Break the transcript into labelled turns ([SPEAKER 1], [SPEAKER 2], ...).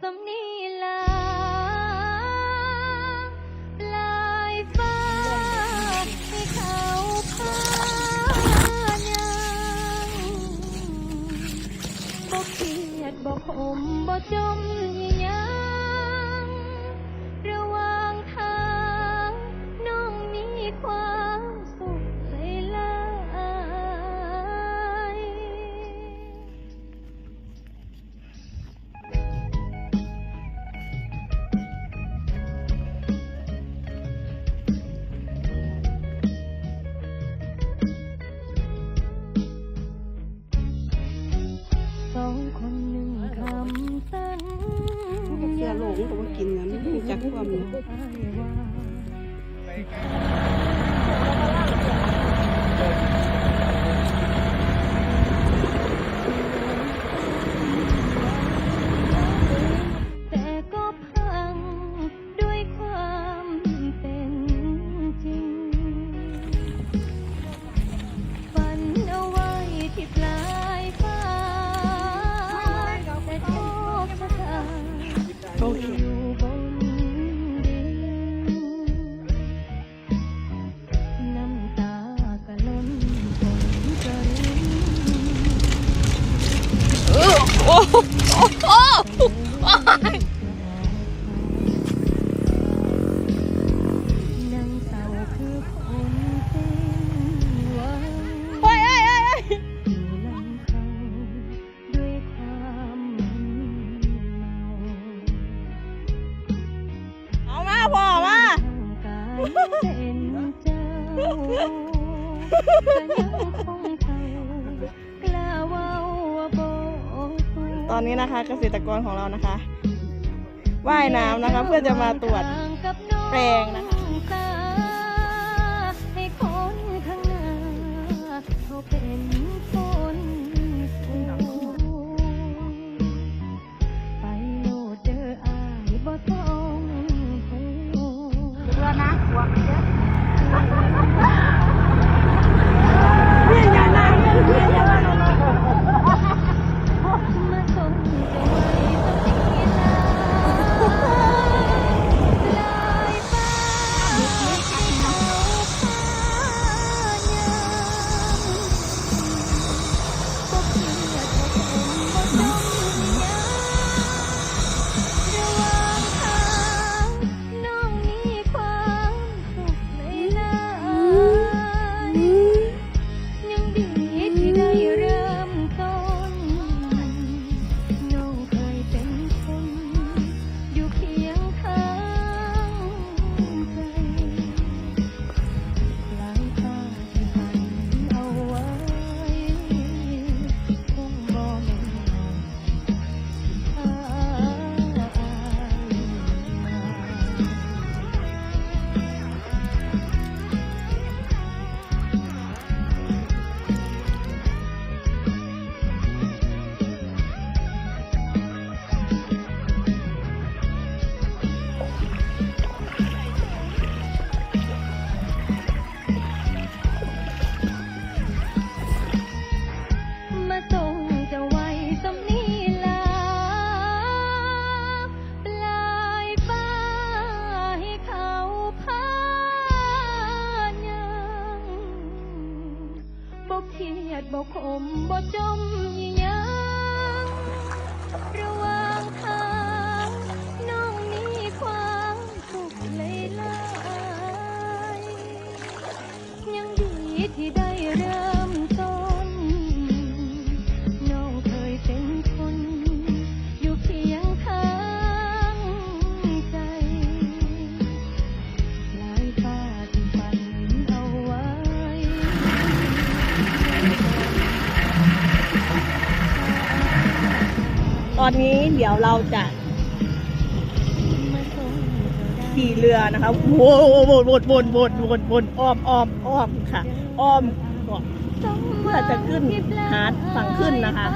[SPEAKER 1] something อโลงก็ว่ากินนะไม่รู้จักความนะ
[SPEAKER 2] อ้โอ้
[SPEAKER 3] โอ้
[SPEAKER 2] นั่งเศร้าคือคนสิ้นหวัง
[SPEAKER 3] โอ้ยเอ้ยเอ้ยเอ้ย
[SPEAKER 2] อยู่ลำพังด้วยความมึนเมา
[SPEAKER 3] เอามาพ่อมา
[SPEAKER 2] เป็นเจ้าก็ยังคง
[SPEAKER 3] อนนี้นะคะ เกษตรกรของเรานะคะว่ายน้ำนะคะ เพื่อจะมาตรวจแปลงนะคะ
[SPEAKER 2] เป็น ดบ่คมบ่จมยี่ยังระหว่างทางน้องมีความสุขหลายยังดีที่ได้เริ่ม ตอนนี้เดี๋
[SPEAKER 3] ยวเราจะขี่เรือนะคะวนวนวนวนวนวนวนอ้อมอ้อมอ้อมค่ะ อ้อมเกาะเพื่อจะขึ้นหาฝั่งขึ้นนะคะ